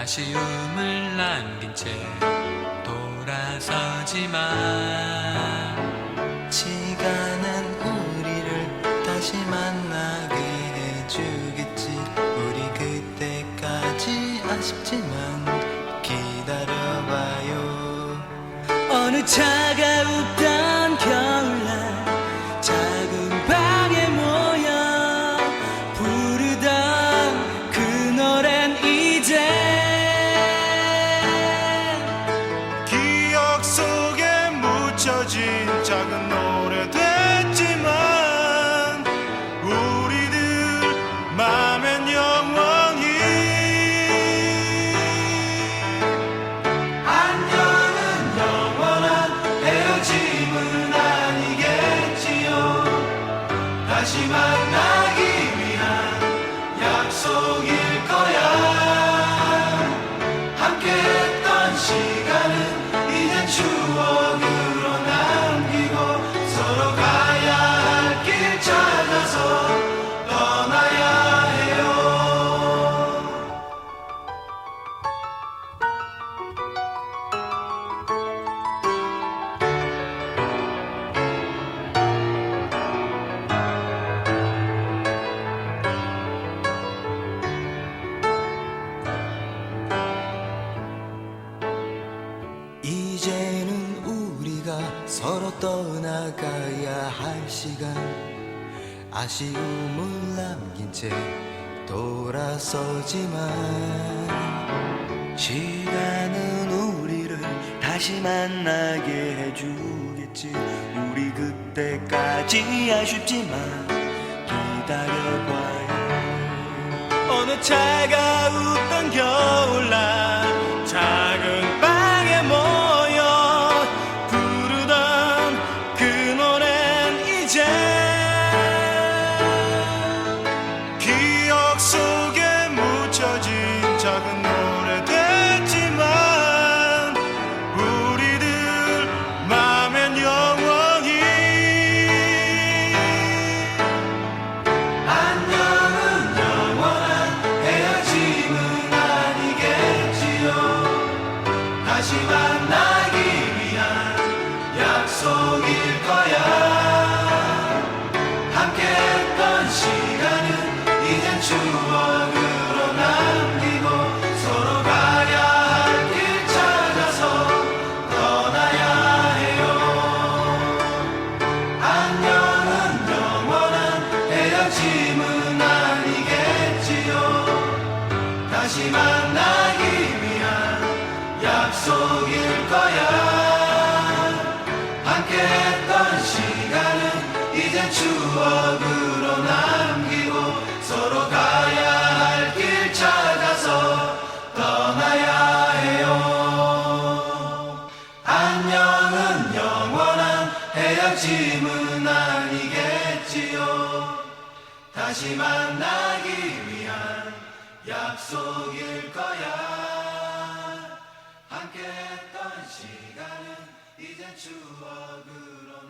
아쉬움을 남긴 채 돌아서지만 시간은 우리를 다시 만나게 해주겠지. 우리 그때까지 아쉽지만 기다려봐요. 어느 차 다시 만나 서로 떠나가야 할 시간. 아쉬움을 남긴 채 돌아서지만 시간은 우리를 다시 만나게 해주겠지. 우리 그때까지 아쉽지만 기다려봐요 어느 차가웠던 겨울 헤어짐은 아니겠지요. 다시 만나기 위한 약속일 거야. 함께 했던 시간은 이제 추억으로 남기고 서로 가야 할 길 찾아서 떠나야 해요. 안녕은 영원한 헤어짐은 아니겠지요 다시 만나기 위한 약속일 거야. 함께 했던 시간은 이젠 추억으로